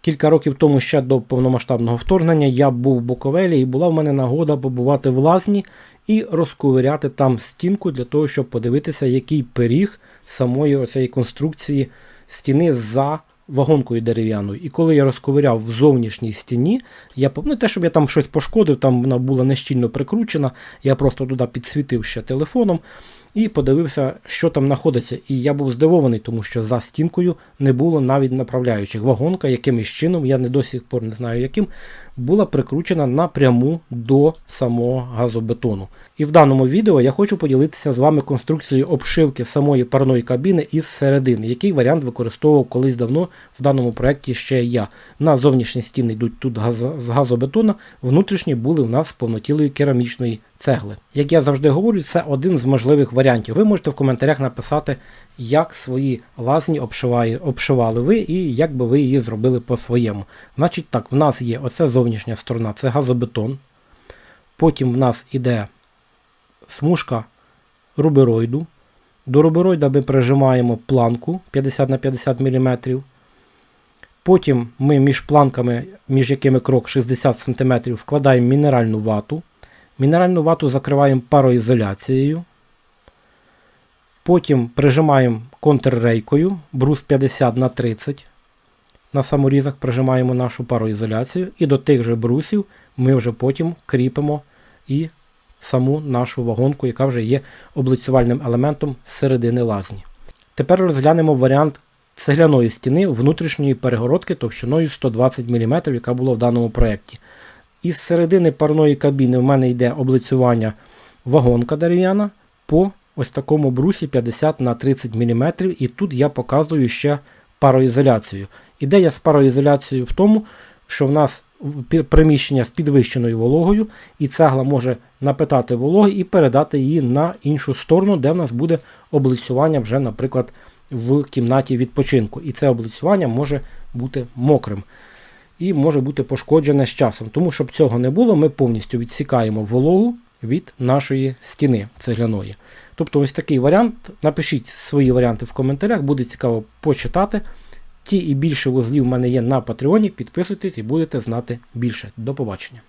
Кілька років тому ще до повномасштабного вторгнення я був в Буковелі і була в мене нагода побувати в лазні і розковиряти там стінку для того, щоб подивитися, який пиріг самої оцієї конструкції стіни за вагонкою дерев'яною. І коли я розковиряв в зовнішній стіні, я не те, щоб я там щось пошкодив, там вона була нещільно прикручена, я просто туди підсвітив ще телефоном і подивився, що там знаходиться. І я був здивований, тому що за стінкою не було навіть направляючих. Вагонка якимось чином, я не до сих пор не знаю яким, була прикручена напряму до самого газобетону. І в даному відео я хочу поділитися з вами конструкцією обшивки самої парної кабіни із середини, який варіант використовував колись давно в даному проєкті ще я. На зовнішні стіни йдуть тут газ- з газобетона, внутрішні були в нас повнотілої керамічної цегли. Як я завжди говорю, це один з можливих варіантів. Ви можете в коментарях написати, як свої лазні обшиває, обшивали ви і як би ви її зробили по-своєму. Значить так, в нас є оця зовнішня сторона, це газобетон. Потім в нас іде смужка рубероїду. До рубероїда ми прижимаємо планку 50 на 50 мм. Потім ми між планками, між якими крок 60 см, вкладаємо мінеральну вату. Мінеральну вату закриваємо пароізоляцією. Потім прижимаємо контррейкою, брус 50 на 30. На саморізах прижимаємо нашу пароізоляцію. І до тих же брусів ми вже потім кріпимо і саму нашу вагонку, яка вже є облицювальним елементом середини лазні. Тепер розглянемо варіант цегляної стіни внутрішньої перегородки товщиною 120 мм, яка була в даному проєкті. Із середини парної кабіни в мене йде облицювання вагонка дерев'яна по ось такому брусі 50 на 30 мм, і тут я показую ще пароізоляцію. Ідея з пароізоляцією в тому, що в нас приміщення з підвищеною вологою, і цегла може напитати вологи і передати її на іншу сторону, де в нас буде облицювання вже, наприклад, в кімнаті відпочинку. І це облицювання може бути мокрим і може бути пошкоджене з часом. Тому, щоб цього не було, ми повністю відсікаємо вологу від нашої стіни цегляної. Тобто, ось такий варіант. Напишіть свої варіанти в коментарях, буде цікаво почитати. Ті і більше вузлів в мене є на Патреоні. Підписуйтесь і будете знати більше. До побачення.